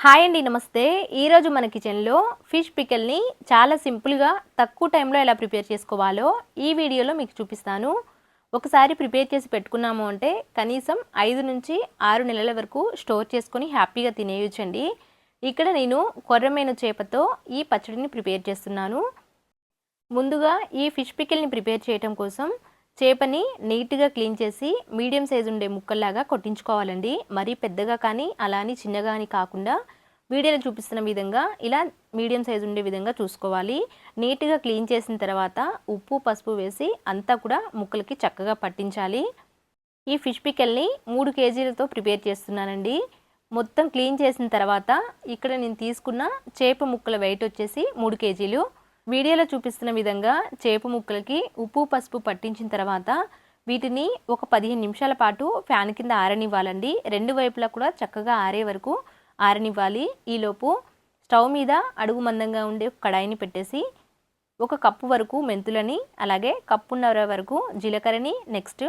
Hi అండి నమస్తే. ఈరోజు మన కిచెన్లో ఫిష్ పికెల్ని చాలా సింపుల్గా తక్కువ టైంలో ఎలా ప్రిపేర్ చేసుకోవాలో ఈ వీడియోలో మీకు చూపిస్తాను. ఒకసారి ప్రిపేర్ చేసి పెట్టుకున్నాము అంటే కనీసం ఐదు నుంచి ఆరు నెలల వరకు స్టోర్ చేసుకొని హ్యాపీగా తినేయొచ్చండి. ఇక్కడ నేను కొర్రమైన చేపతో ఈ పచ్చడిని ప్రిపేర్ చేస్తున్నాను. ముందుగా ఈ ఫిష్ పికిల్ని ప్రిపేర్ చేయటం కోసం చేపని నీట్గా క్లీన్ చేసి మీడియం సైజు ఉండే ముక్కల్లాగా కొట్టించుకోవాలండి. మరీ పెద్దగా కానీ అలా అని చిన్నగా అని కాకుండా వీడియోలో చూపిస్తున్న విధంగా ఇలా మీడియం సైజు ఉండే విధంగా చూసుకోవాలి. నీట్గా క్లీన్ చేసిన తర్వాత ఉప్పు పసుపు వేసి అంతా కూడా ముక్కలకి చక్కగా పట్టించాలి. ఈ ఫిష్ పికెల్ని మూడు కేజీలతో ప్రిపేర్ చేస్తున్నానండి. మొత్తం క్లీన్ చేసిన తర్వాత ఇక్కడ నేను తీసుకున్న చేప ముక్కల వెయిట్ వచ్చేసి మూడు కేజీలు. వీడియోలో చూపిస్తున్న విధంగా చేప ముక్కలకి ఉప్పు పసుపు పట్టించిన తర్వాత వీటిని ఒక పదిహేను నిమిషాల పాటు ఫ్యాన్ కింద ఆరనివ్వాలండి. రెండు వైపులా కూడా చక్కగా ఆరే వరకు ఆరనివ్వాలి. ఈలోపు స్టవ్ మీద అడుగు మందంగా ఉండే కడాయిని పెట్టేసి ఒక కప్పు వరకు మెంతులని అలాగే కప్పున్నర వరకు జీలకర్రని నెక్స్ట్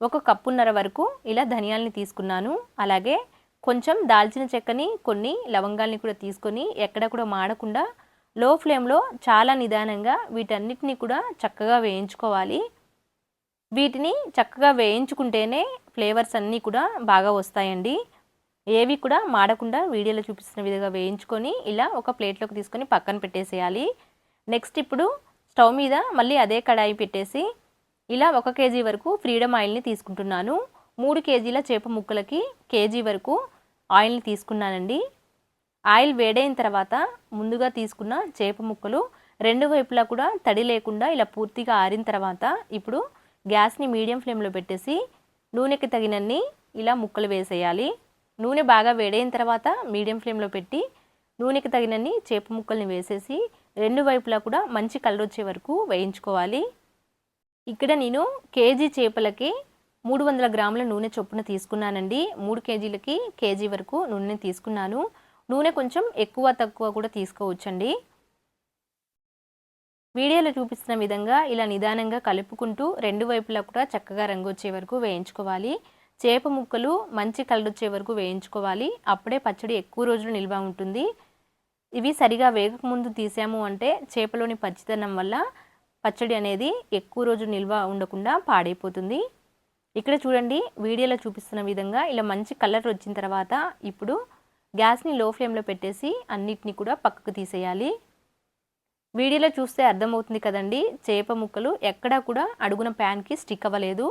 ఒక కప్పున్నర వరకు ఇలా ధనియాలని తీసుకున్నాను. అలాగే కొంచెం దాల్చిన చెక్కని కొన్ని లవంగాల్ని కూడా తీసుకొని ఎక్కడ కూడా మాడకుండా లో ఫ్లేమ్లో చాలా నిదానంగా వీటన్నిటిని కూడా చక్కగా వేయించుకోవాలి. వీటిని చక్కగా వేయించుకుంటేనే ఫ్లేవర్స్ అన్నీ కూడా బాగా వస్తాయండి. ఏవి కూడా మాడకుండా వీడియోలో చూపిస్తున్న విధంగా వేయించుకొని ఇలా ఒక ప్లేట్లోకి తీసుకొని పక్కన పెట్టేసేయాలి. నెక్స్ట్ ఇప్పుడు స్టవ్ మీద మళ్ళీ అదే కడాయి పెట్టేసి ఇలా ఒక కేజీ వరకు ఫ్రీడమ్ ఆయిల్ని తీసుకుంటున్నాను. మూడు కేజీల చేప ముక్కలకి కేజీ వరకు ఆయిల్ని తీసుకున్నానండి. ఆయిల్ వేడైన తర్వాత ముందుగా తీసుకున్న చేప ముక్కలు రెండు వైపులా కూడా తడి లేకుండా ఇలా పూర్తిగా ఆరిన తర్వాత ఇప్పుడు గ్యాస్ని మీడియం ఫ్లేమ్లో పెట్టేసి నూనెకి తగినన్ని ఇలా ముక్కలు వేసేయాలి. నూనె బాగా వేడైన తర్వాత మీడియం ఫ్లేమ్లో పెట్టి నూనెకి తగినన్ని చేప ముక్కల్ని వేసేసి రెండు వైపులా కూడా మంచి కలర్ వచ్చే వరకు వేయించుకోవాలి. ఇక్కడ నేను కేజీ చేపలకి మూడు వందల గ్రాముల నూనె చొప్పున తీసుకున్నానండి. మూడు కేజీలకి కేజీ వరకు నూనె తీసుకున్నాను. నూనె కొంచెం ఎక్కువ తక్కువ కూడా తీసుకోవచ్చండి. వీడియోలో చూపిస్తున్న విధంగా ఇలా నిదానంగా కలుపుకుంటూ రెండు వైపులా కూడా చక్కగా రంగు వచ్చే వరకు వేయించుకోవాలి. చేప ముక్కలు మంచి కలర్ వచ్చే వరకు వేయించుకోవాలి. అప్పుడే పచ్చడి ఎక్కువ రోజులు నిల్వ ఉంటుంది. ఇవి సరిగా వేగకముందు తీసాము అంటే చేపలోని పచ్చితనం వల్ల పచ్చడి అనేది ఎక్కువ రోజు నిల్వ ఉండకుండా పాడైపోతుంది. ఇక్కడ చూడండి వీడియోలో చూపిస్తున్న విధంగా ఇలా మంచి కలర్ వచ్చిన తర్వాత ఇప్పుడు గ్యాస్ని లో ఫ్లేమ్లో పెట్టేసి అన్నిటిని కూడా పక్కకు తీసేయాలి. వీడియోలో చూస్తే అర్థమవుతుంది కదండి చేప ముక్కలు ఎక్కడా కూడా అడుగున ప్యాన్కి స్టిక్ అవ్వలేదు.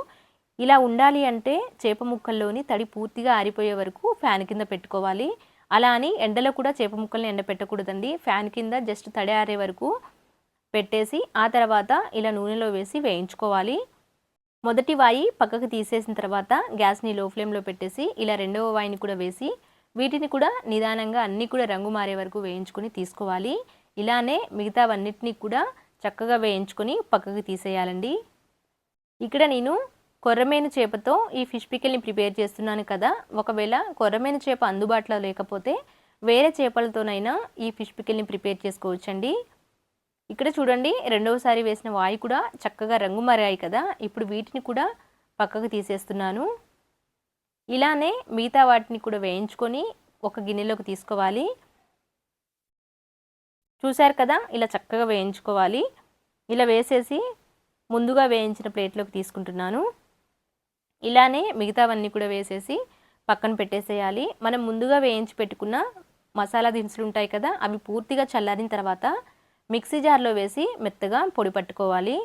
ఇలా ఉండాలి అంటే చేప ముక్కల్లోని తడి పూర్తిగా ఆరిపోయే వరకు ఫ్యాన్ కింద పెట్టుకోవాలి. అలా అని ఎండలో కూడా చేప ముక్కల్ని ఎండ పెట్టకూడదండి ఫ్యాన్ కింద జస్ట్ తడి ఆరే వరకు పెట్టేసి ఆ తర్వాత ఇలా నూనెలో వేసి వేయించుకోవాలి. మొదటి వాయి పక్కకు తీసేసిన తర్వాత గ్యాస్ని లో ఫ్లేమ్లో పెట్టేసి ఇలా రెండవ వాయిని కూడా వేసి వీటిని కూడా నిదానంగా అన్నీ కూడా రంగు మారే వరకు వేయించుకొని తీసుకోవాలి. ఇలానే మిగతావన్నిటిని కూడా చక్కగా వేయించుకొని పక్కకు తీసేయాలండి. ఇక్కడ నేను కొర్రమేను చేపతో ఈ ఫిష్ పికిల్ని ప్రిపేర్ చేస్తున్నాను కదా. ఒకవేళ కొర్రమేను చేప అందుబాటులో లేకపోతే వేరే చేపలతోనైనా ఈ ఫిష్ పికిల్ని ప్రిపేర్ చేసుకోవచ్చండి. ఇక్కడ చూడండి రెండవసారి వేసిన వాయి కూడా చక్కగా రంగు మారాయి కదా. ఇప్పుడు వీటిని కూడా పక్కకు తీసేస్తున్నాను. ఇలానే మిగతా వాటిని కూడా వేయించుకొని ఒక గిన్నెలోకి తీసుకోవాలి. చూశారు కదా? ఇలా చక్కగా వేయించుకోవాలి. ఇలా వేసేసి ముందుగా వేయించిన ప్లేట్లోకి తీసుకుంటున్నాను. ఇలానే మిగతావన్నీ కూడా వేసేసి పక్కన పెట్టేసేయాలి. మనం ముందుగా వేయించి పెట్టుకున్న మసాలా దినుసులు ఉంటాయి కదా? అవి పూర్తిగా చల్లారిన తర్వాత మిక్సీ జార్లో వేసి మెత్తగా పొడి పట్టుకోవాలి.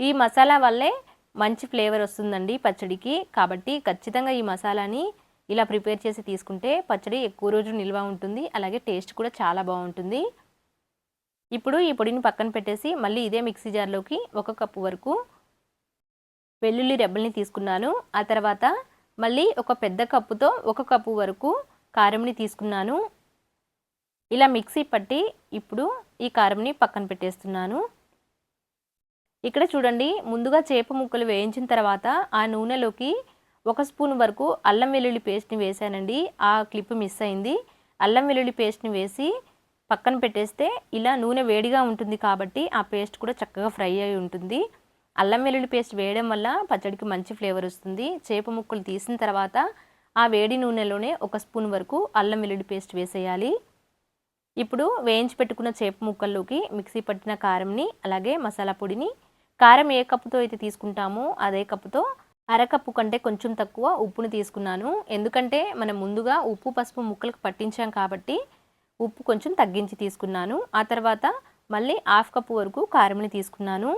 ఈ మసాలా వల్లే మంచి ఫ్లేవర్ వస్తుందండి పచ్చడికి. కాబట్టి ఖచ్చితంగా ఈ మసాలాని ఇలా ప్రిపేర్ చేసి తీసుకుంటే పచ్చడి ఎక్కువ రోజు నిల్వ ఉంటుంది. అలాగే టేస్ట్ కూడా చాలా బాగుంటుంది. ఇప్పుడు ఈ పొడిని పక్కన పెట్టేసి మళ్ళీ ఇదే మిక్సీ జార్లోకి ఒక కప్పు వరకు వెల్లుల్లి రెబ్బల్ని తీసుకున్నాను. ఆ తర్వాత మళ్ళీ ఒక పెద్ద కప్పుతో ఒక కప్పు వరకు కారంని తీసుకున్నాను. ఇలా మిక్సీ పట్టి ఇప్పుడు ఈ కారంని పక్కన పెట్టేస్తున్నాను. ఇక్కడ చూడండి ముందుగా చేప ముక్కలు వేయించిన తర్వాత ఆ నూనెలోకి ఒక స్పూన్ వరకు అల్లం వెల్లుల్లి పేస్ట్ని వేసానండి ఆ క్లిప్ మిస్ అయింది. అల్లం వెల్లుల్లి పేస్ట్ని వేసి పక్కన పెట్టేస్తే ఇలా నూనె వేడిగా ఉంటుంది కాబట్టి ఆ పేస్ట్ కూడా చక్కగా ఫ్రై అయి ఉంటుంది. అల్లం వెల్లుల్లి పేస్ట్ వేయడం వల్ల పచ్చడికి మంచి ఫ్లేవర్ వస్తుంది. చేప ముక్కలు తీసిన తర్వాత ఆ వేడి నూనెలోనే ఒక స్పూన్ వరకు అల్లం వెల్లుల్లి పేస్ట్ వేసేయాలి. ఇప్పుడు వేయించి పెట్టుకున్న చేప ముక్కల్లోకి మిక్సీ పట్టిన కారంని అలాగే మసాలా పొడిని కారం ఏ కప్పుతో అయితే తీసుకుంటామో అదే కప్పుతో అరకప్పు కంటే కొంచెం తక్కువ ఉప్పుని తీసుకున్నాను. ఎందుకంటే మనం ముందుగా ఉప్పు పసుపు ముక్కలకు పట్టించాం కాబట్టి ఉప్పు కొంచెం తగ్గించి తీసుకున్నాను. ఆ తర్వాత మళ్ళీ హాఫ్ కప్పు వరకు కారంని తీసుకున్నాను.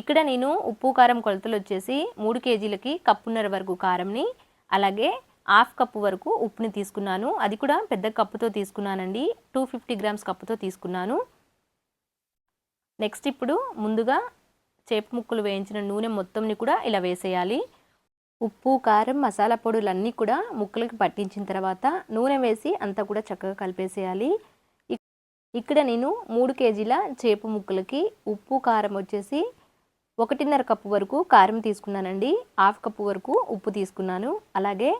ఇక్కడ నేను ఉప్పు కారం కొలతలు వచ్చేసి మూడు కేజీలకి కప్పున్నర వరకు కారంని అలాగే హాఫ్ కప్పు వరకు ఉప్పుని తీసుకున్నాను. అది కూడా పెద్ద కప్పుతో తీసుకున్నానండి. టూ ఫిఫ్టీ గ్రామ్స్ కప్పుతో తీసుకున్నాను. నెక్స్ట్ ఇప్పుడు ముందుగా చేప ముక్కలు వేయించిన నూనె మొత్తంని కూడా ఇలా వేసేయాలి. ఉప్పు కారం మసాలా పొడులన్నీ కూడా ముక్కలకి పట్టించిన తర్వాత నూనె వేసి అంతా కూడా చక్కగా కలిపేసేయాలి. ఇక్కడ నేను మూడు కేజీల చేప ముక్కలకి ఉప్పు కారం వచ్చేసి ఒకటిన్నర కప్పు వరకు కారం తీసుకున్నానండి. హాఫ్ కప్పు వరకు ఉప్పు తీసుకున్నాను. అలాగే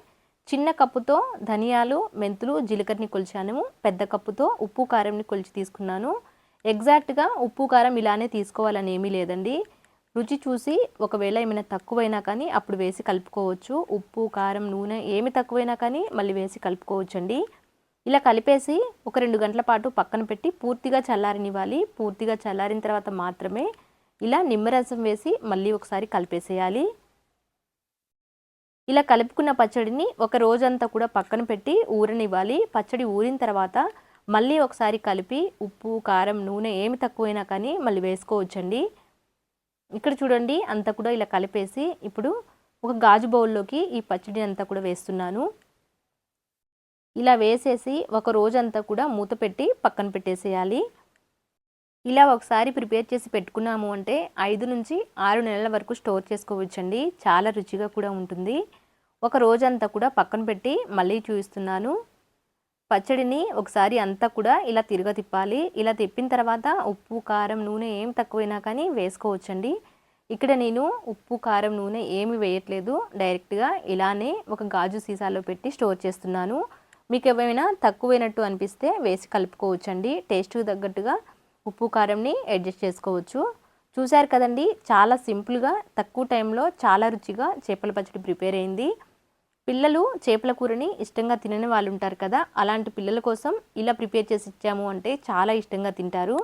చిన్న కప్పుతో ధనియాలు మెంతులు జీలకర్రని కొలిచాను. పెద్ద కప్పుతో ఉప్పు కారంని కొలిచి తీసుకున్నాను. ఎగ్జాక్ట్గా ఉప్పు కారం ఇలానే తీసుకోవాలని ఏమీ లేదండి. రుచి చూసి ఒకవేళ ఏమైనా తక్కువైనా కానీ అప్పుడు వేసి కలుపుకోవచ్చు. ఉప్పు కారం నూనె ఏమి తక్కువైనా కానీ మళ్ళీ వేసి కలుపుకోవచ్చండి. ఇలా కలిపేసి ఒక రెండు గంటల పాటు పక్కన పెట్టి పూర్తిగా చల్లారనివ్వాలి. పూర్తిగా చల్లారిన తర్వాత మాత్రమే ఇలా నిమ్మరసం వేసి మళ్ళీ ఒకసారి కలిపేసేయాలి. ఇలా కలుపుకున్న పచ్చడిని ఒక రోజంతా కూడా పక్కన పెట్టి ఊరనివ్వాలి. పచ్చడి ఊరిన తర్వాత మళ్ళీ ఒకసారి కలిపి ఉప్పు కారం నూనె ఏమి తక్కువైనా కానీ మళ్ళీ వేసుకోవచ్చండి. ఇక్కడ చూడండి అంతా కూడా ఇలా కలిపేసి ఇప్పుడు ఒక గాజు బౌల్లోకి ఈ పచ్చడి అంతా కూడా వేస్తున్నాను. ఇలా వేసేసి ఒక రోజంతా కూడా మూత పెట్టి పక్కన పెట్టేసేయాలి. ఇలా ఒకసారి ప్రిపేర్ చేసి పెట్టుకున్నాము అంటే ఐదు నుంచి ఆరు నెలల వరకు స్టోర్ చేసుకోవచ్చండి. చాలా రుచిగా కూడా ఉంటుంది. ఒక రోజంతా కూడా పక్కన పెట్టి మళ్ళీ చూపిస్తున్నాను. పచ్చడిని ఒకసారి అంతా కూడా ఇలా తిరగ తిప్పాలి. ఇలా తిప్పిన తర్వాత ఉప్పు కారం నూనె ఏం తక్కువైనా కానీ వేసుకోవచ్చండి. ఇక్కడ నేను ఉప్పు కారం నూనె ఏమి వేయట్లేదు. డైరెక్ట్గా ఇలానే ఒక గాజు సీసాలో పెట్టి స్టోర్ చేస్తున్నాను. మీకు ఏమైనా తక్కువైనట్టు అనిపిస్తే వేసి కలుపుకోవచ్చండి. టేస్ట్కి తగ్గట్టుగా ఉప్పు కారంని అడ్జస్ట్ చేసుకోవచ్చు. చూశారు కదండి చాలా సింపుల్గా తక్కువ టైంలో చాలా రుచిగా చేపల పచ్చడి ప్రిపేర్ అయింది. పిల్లలు చేపల కూరని ఇష్టంగా తినని వాళ్ళు ఉంటారు కదా అలాంటి పిల్లల కోసం ఇలా ప్రిపేర్ చేసి ఇచ్చాము అంటే చాలా ఇష్టంగా తింటారు.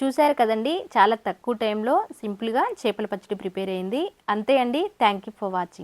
చూశారు కదండి చాలా తక్కువ టైంలో సింపుల్గా చేపల పచ్చడి ప్రిపేర్ అయింది. అంతే అండి థ్యాంక్ యూ ఫర్ వాచింగ్.